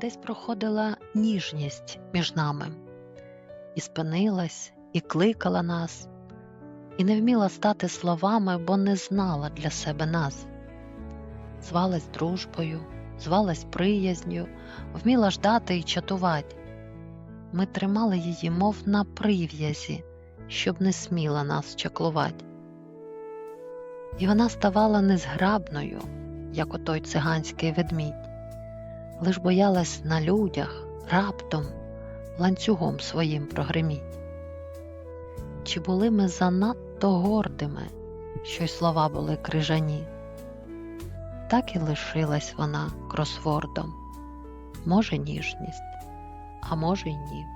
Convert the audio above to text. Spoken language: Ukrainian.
десь проходила ніжність між нами, і спинилась, і кликала нас, і не вміла стати словами, бо не знала для себе нас. Звалась дружбою, звалась приязнью, вміла ждати і чатувати. Ми тримали її, мов на прив'язі, щоб не сміла нас чаклувати. І вона ставала незграбною, як отой циганський ведмідь, лиш боялась на людях раптом ланцюгом своїм прогриміть. Чи були ми занадто гордими, що й слова були крижані? Так і лишилась вона кросвордом, може ніжність, а може й ні.